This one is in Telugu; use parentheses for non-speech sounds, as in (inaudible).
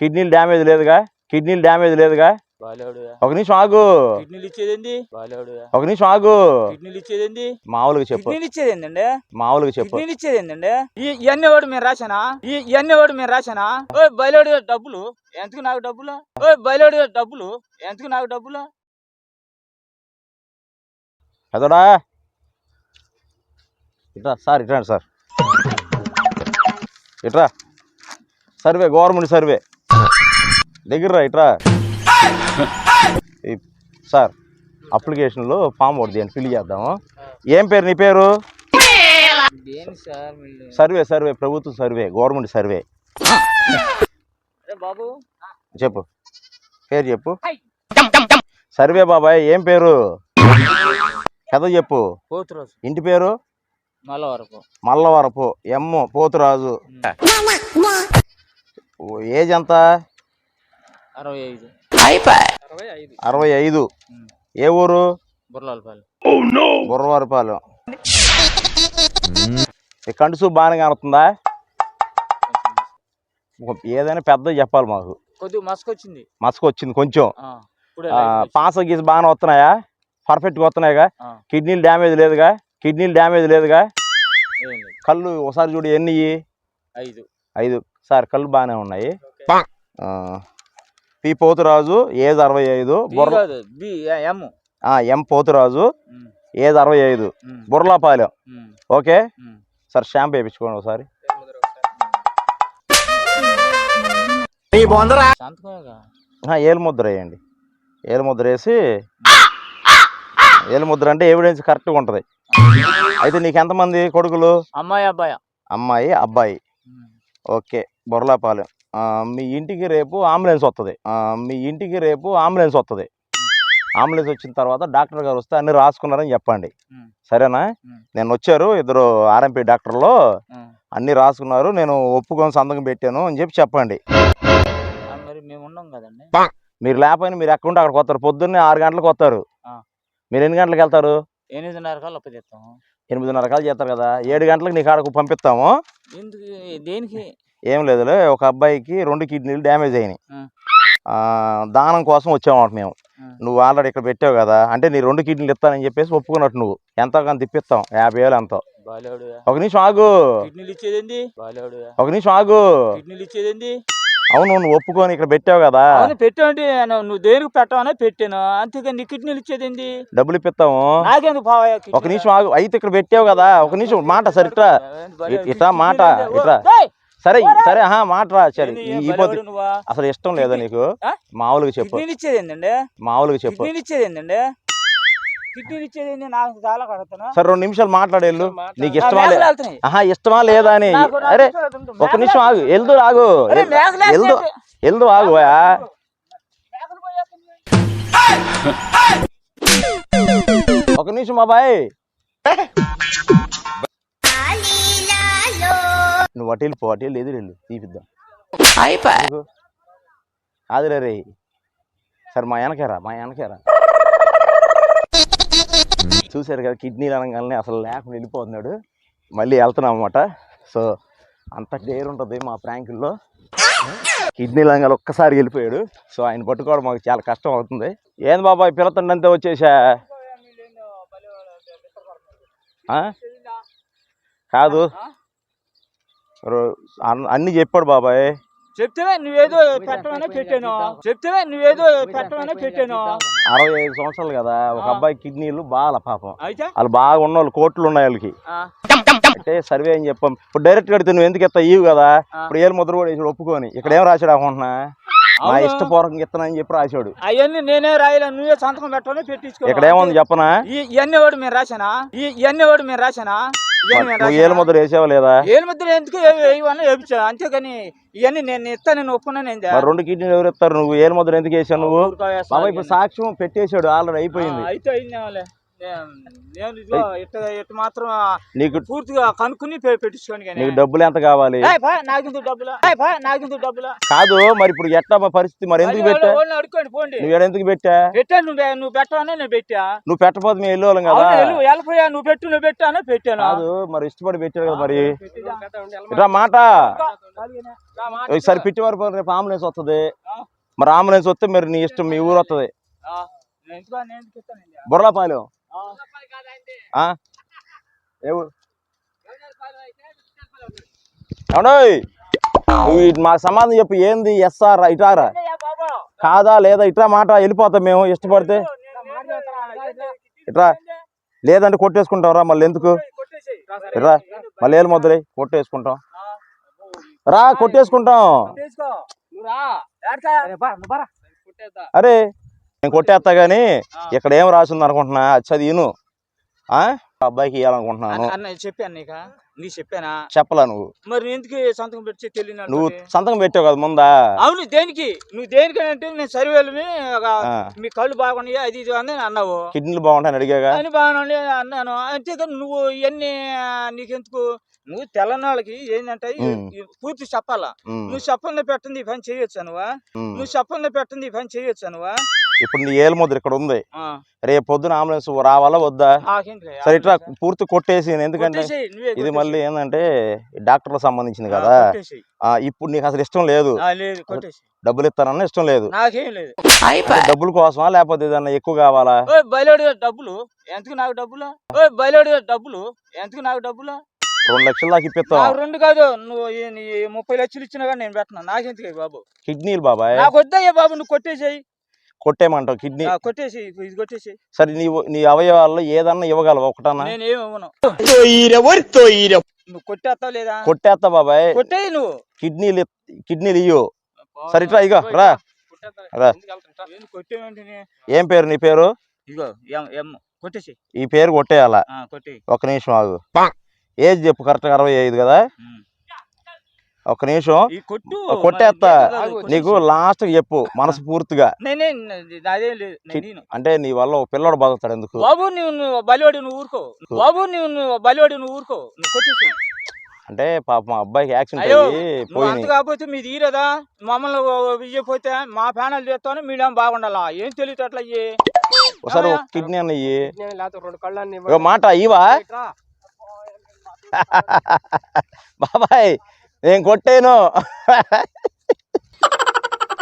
కిడ్నీలు డ్యామేజ్ లేదుగా? కిడ్నీలు డ్యామేజ్ లేదుగా? ఒక నిమిషం ఆగు. కిడ్నీలు బాలేవాడు ఒక నిమిషం ఆగు. కిడ్నీలు ఇచ్చేదేంది మామూలుగా చెప్పు. కిడ్నీలు ఇచ్చేదేందండి మామూలుగా చెప్పు. కిడ్నీలు ఇచ్చేదేందండి ఈ ఇవన్నీ వాడు మేము రాశానా? ఈ ఇవన్నీ వాడు మేము రాశానా? ఓ బయలుడు డబ్బులు. ఎందుకు నాకు డబ్బులు? ఓ బయలుడు డబ్బులు. ఎందుకు నాకు డబ్బులు? పెదడా ఇట్రా సార్ ఇట్రా సార్. ఇట్రా. Survey government survey. దగ్గర రా ఇట్రా. ఈ- సార్ అప్లికేషన్లో ఫామ్ ఒకటి చేయండి ఫిల్ చేద్దాము. ఏం పేరు నీ పేరు? సర్వే సర్వే ప్రభుత్వ సర్వే గవర్నమెంట్ సర్వే. బాబు. చెప్పు. పేరు చెప్పు. సర్వే బాబాయ్ ఏం పేరు? కథ చెప్పు. పోతురాజు. ఇంటి పేరు? మళ్ళా వరకు మల్లవరపు. ఎమ్ము పోతురాజు. ఓ, ఏజ్ ఎంత? అరవై ఐదు. అరవై ఐదు. అరవై ఐదు ఏ ఊరు? బుర్రవారిపాలెం ఈ కండుసు బాగానే కనుతుందా ఏదైనా పెద్ద చెప్పాలి మాకు. కొద్దిగా మసకొచ్చింది. మసక వచ్చింది కొంచెం లైట్ వచ్చింది. పాస గీస బాగానే వస్తున్నాయా? పర్ఫెక్ట్గా వస్తున్నాయిగా? కిడ్నీలు డ్యామేజ్ లేదుగా? కిడ్నీలు డ్యామేజ్ లేదుగా? కళ్ళు ఒకసారి చూడు ఎన్ని? ఐదు. ఐదు. సార్ కళ్ళు బాగానే ఉన్నాయి. ఆ, పి పోతురాజు ఏజ్ అరవై ఐదు ఎం. పోతురాజు ఏజ్ అరవై ఐదు ఉమ్, ఓకే. సార్ షాంపూ వేయించుకోండి ఒకసారి. సంతకమేగా ఆ, ఏలు ముద్ర వేయండి. ఏలు ముద్ర వేసి ఏలు ముద్ర అంటే ఎవిడెన్స్ కరెక్ట్గా ఉంటుంది? అయితే నీకు ఎంతమంది కొడుకులు? అమ్మాయి అబ్బాయి? అమ్మాయి అబ్బాయి. ఓకే. బొర్లాపాలెం. ఆ, మీ ఇంటికి రేపు అంబులెన్స్ వస్తుంది ఆ, మీ ఇంటికి రేపు అంబులెన్స్ వస్తుంది అంబులెన్స్ వచ్చిన తర్వాత డాక్టర్ గారు వస్తే అన్ని రాసుకున్నారని చెప్పండి. సరేనా. నేను వచ్చారు ఇద్దరు ఆర్ఎంపీ డాక్టర్లు అన్ని రాసుకున్నారు నేను ఒప్పుకొని సంతకం పెట్టాను అని చెప్పి చెప్పండి. మరి మేము ఉన్నాం కదండి. మీరు లేకపోయినా మీరు ఎక్కడ ఉంటే అక్కడికి వస్తారు. పొద్దున్నే ఆరు గంటలకు వస్తారు. మీరు ఎన్ని గంటలకు వెళ్తారు? ఎనిమిదిన్నర ఎనిమిదిన్నర కాలు చేస్తారు కదా. ఏడు గంటలకు నీకు ఆడకు పంపిస్తాము. దేనికి? ఏం లేదులే ఒక అబ్బాయికి రెండు కిడ్నీలు డ్యామేజ్ అయినాయి. దానం కోసం వచ్చామన్నమాట మేము. నువ్వు ఆల్రెడీ ఇక్కడ పెట్టావు కదా అంటే నీ రెండు కిడ్నీలు ఇస్తానని చెప్పేసి ఒప్పుకున్నట్టు నువ్వు. ఎంతో కొంత ఇప్పిస్తాం యాభై వేలు ఎంతో. ఒక నిమిషం ఆగు. ఒక నిమిషం ఆగు. అవును నువ్వు ఒప్పుకొని ఇక్కడ పెట్టావు కదా. అవును పెట్టావంటే నువ్వు దేనికి పెట్టావనే పెట్టాను. అంతేగాని నీ కిడ్నీలు ఇచ్చేదేంది? డబ్బులు ఇప్పిస్తాము? ఒక నిమిషం ఆగు. అయితే ఇక్కడ పెట్టావు కదా ఒక నిమిషం మాట సరే ఇట్రా మాట, ఇట్రా. సరే సరే ఆహా మాట రా సరే? అసలు ఇష్టం లేదా నీకు? మామూలుగా చెప్పు. కిడ్నీలు ఇచ్చేదేందండి మామూలుగా చెప్పు. కిడ్నీలు నాకు చాలా కడతాను సరే రెండు నిమిషాలు మాట్లాడేళ్ళు నీకు ఇష్టమా. ఆహా ఇష్టమా లేదా అని. అరే. ఒక నిమిషం ఆగు. ఎల్దు ఆగు. ఎల్దు ఎల్దు ఆగు. ఒక నిమిషం బాబాయ్ నువ్వు అటు వెళ్ళిపో అటు వెళ్ళి ఎదురు వెళ్ళు తీపిద్దాం? కాదులే రే సరే మా వెనకేరా మా వెనకేరా చూశారు కదా కిడ్నీలు అనగానే అసలు లేకుండా వెళ్ళిపోతున్నాడు. మళ్ళీ వెళ్తున్నాం అనమాట సో అంత డేర్ ఉంటుంది మా ప్రాంకుల్లో. కిడ్నీలు అనగానే ఒక్కసారి వెళ్ళిపోయాడు. సో ఆయన పట్టుకోవడం మాకు చాలా కష్టం అవుతుంది. ఏంది బాబాయ్ పిల్లతండంతే వచ్చేసా? ఆ? కాదు. అన్ని చెప్పాడు బాబాయ్. చెప్తే నువ్వేదో పెట్టమనే పెట్టాను. చెప్తే నువ్వేదో పెట్టమనే పెట్టాను. అరవై ఐదు సంవత్సరాలు కదా ఒక. అబ్బాయి కిడ్నీలు బాగా పాపం. వాళ్ళు బాగా ఉన్న వాళ్ళు కోట్లు ఉన్నాయి వాళ్ళకి. అంటే సర్వే అని చెప్పాం. ఇప్పుడు డైరెక్ట్ కడితే నువ్వు ఎందుకు ఇస్తా ఇవ్వు కదా. ఇప్పుడు ఏళ్ళు ముద్ర కూడా వేసాడు ఒప్పుకొని. ఇక్కడ ఏం రాశాడు అనుకుంటున్నా నా అవును. ఇష్టపూర్వకంగా ఇస్తానని అని చెప్పి రాశాడు. అవన్నీ నేనే రాయలే నువ్వే సంతకం పెట్టమని పెట్టించుకో. ఇక్కడ ఏముంది చెప్పనా? ఈ- ఇవన్నీ వాడు మేము రాశానా? ఈ ఇవన్నీ వాడు మేము రాశానా? నువ్వు? ముద్ర వేసావా లేదా? ఏలు ముద్ర ఎందుకు అంతేగాని ఇవన్నీ నేను ఇస్తాను నేను ఒప్పుకున్నాను ఏంది? మరి రెండు కిడ్నీలు ఎవరు ఇస్తారు నువ్వు? ఏళ్ళు ముద్ర ఎందుకు వేసావు నువ్వు? ఇప్పుడు సాక్ష్యం పెట్టేశాడు ఆల్రెడీ అయిపోయింది. అయితే అయిందేమోలే. నేను ఇదిగో ఇట్ట ఇట్ట మాత్రం నీకు పూర్తిగా కనుక్కుని పెట్టించుకోండి నీకు డబ్బులు ఎంత కావాలి? డబ్బులా? డబ్బులా? కాదు మరి ఇప్పుడు ఎట్లా మా పరిస్థితి? మరి ఎందుకు పెట్టా? పోండి. నువ్వు ఎందుకు పెట్టా? పెట్టా నువ్వు నువ్వు నేను పెట్టా. నువ్వు పెట్టపోతే మేము వెళ్ళేవాళ్ళం కదా. వెళ్ళిపోయా. నువ్వు పెట్టు నువ్వు పెట్టాను? పెట్టాను? కాదు మరి ఇష్టపడి పెట్టాడు కదా మరి? ఇట్లా మాట. ఒకసారి పిచ్చి వారు రేపు ఆంబులెన్స్ వస్తుంది. మరి ఆంబులెన్స్ వస్తే మరి నీ ఇష్టం మీ ఊరు వస్తుంది? బుర్రపాలెం? ఏ ఊరు మాకు సమాధానం చెప్పు ఏంది ఎస్ఆర్ ఇటారా. కాదా లేదా? ఇట్లా మాట వెళ్ళిపోతాం మేము ఇష్టపడితే. ఇట్రా. లేదంటే కొట్టేసుకుంటాం రా మళ్ళీ ఎందుకు. ఇట్రా. మళ్ళీ ఏళ్ళు మొదలై కొట్టేసుకుంటాం. రా కొట్టేసుకుంటాం. అరే నేను కొట్టేస్తా గానీ ఆ. ఇక్కడ ఏం రాసింది అనుకుంటున్నా? చదివిను. ఆ? అబ్బాయికి ఇవ్వాలనుకుంటున్నాను చెప్పాను నీ చెప్పానా? చెప్పలా నువ్వు. మరి ఎందుకు సంతకం పెట్టి తెలియని నువ్వు సంతకం పెట్టావు కదా ముందా? అవును దేనికి? నువ్వు దేనికి అంటే నేను సర్వేలు ఆ, మీ కళ్ళు బాగున్నాయి అది ఇది అని అన్నావు. కిడ్నీలు బాగుంటాయని అడిగాగా. అని బాగున్నాయి అన్నాను. అంతేకాని నువ్వు ఇవన్నీ నీకెందుకు? నువ్వు తెల్లనాళ్ళకి ఏంటంటే ఈ- ఉమ్. ఈ పూర్తి చెప్పాలా? నువ్వు చెప్పంగా పెట్టింది ఈ పని చేయొచ్చు నువ్వా? ఉమ్. నువ్వు చెప్పంగా పెట్టింది ఈ పని చేయొచ్చు నువ్వా? ఇప్పుడు నీ ఏలు ముద్ర ఇక్కడ ఉంది. రేపు పొద్దున అంబులెన్స్ రావాలా వద్దా? సరే ఇట్లా పూర్తి కొట్టేసి ఎందుకంటే ఇది. మళ్ళీ ఏంటంటే డాక్టర్లకు సంబంధించింది కదా. ఇప్పుడు నీకు అసలు ఇష్టం లేదు. డబ్బులు ఇస్తానన్న ఇష్టం లేదు. డబ్బుల కోసమా లేకపోతే ఏదన్నా ఎక్కువ కావాలా? డబ్బులు. ఎందుకు నాకు డబ్బులు? డబ్బులు. ఎందుకు నాకు డబ్బులు? రెండు లక్షల నాకు రెండు కాదు. నువ్వు ముప్పై లక్షలు ఇచ్చినా కానీ నేను పెట్టను. నాకెందుకు బాబు? కిడ్నీలు బాబాయ్. నాకు వద్దయ్యా బాబు? నువ్వు కొట్టేసేయి. కొట్టేమంటావు కిడ్నీ? ఇది సరే నీ నీ అవయవాల్లో ఏదన్నా ఇవ్వగలవా ఒకటన్నా? నేను ఏమి ఇవ్వను. నువ్వు కొట్టేస్తావు లేదా? కొట్టేస్తా బాబాయ్. కొట్టేయి నువ్వు. కిడ్నీలు కిడ్నీలు ఇయ్యు. సరే ఇట్లా ఇగో రా? ఏం పేరు నీ పేరు? ఇగో ఈ పేరు కొట్టేయాలా? ఒక నిమిషం ఆగు. ఏజ్ చెప్పు కరెక్ట్ అరవై ఐదు కదా. ఒక నిమిషం. ఈ కొట్టు కొట్టేస్తా. నీకు. లాస్ట్ చెప్పు మనసు పూర్తిగా. నేనే అదేం లేదు. నేను. ఈను. అంటే నీ వల్ల ఒక పిల్లడు బతుకుతాడు ఎందుకు? బాబు నువ్వు బలివాడి నువ్వు ఊరుకో. బాబు నువ్వు బలివాడి నువ్వు ఊరుకో. నువ్వు కొట్టేసి అంటే పాప మా అబ్బాయికి యాక్సిడెంట్ అయ్యో, అంత పోయింది కాకపోతే మీది ఈరదా మమ్మల్ని ఇయ్యపోతే మా ప్యానల్ చేస్తాను మీడేం బాగుండాలా? ఏం తెలియదు అట్లా అయ్యి ఒకసారి కిడ్నీ అన్న ఇయ్యి. మాట ఇవా (laughs) బాబాయ్ నేను కొట్టేను?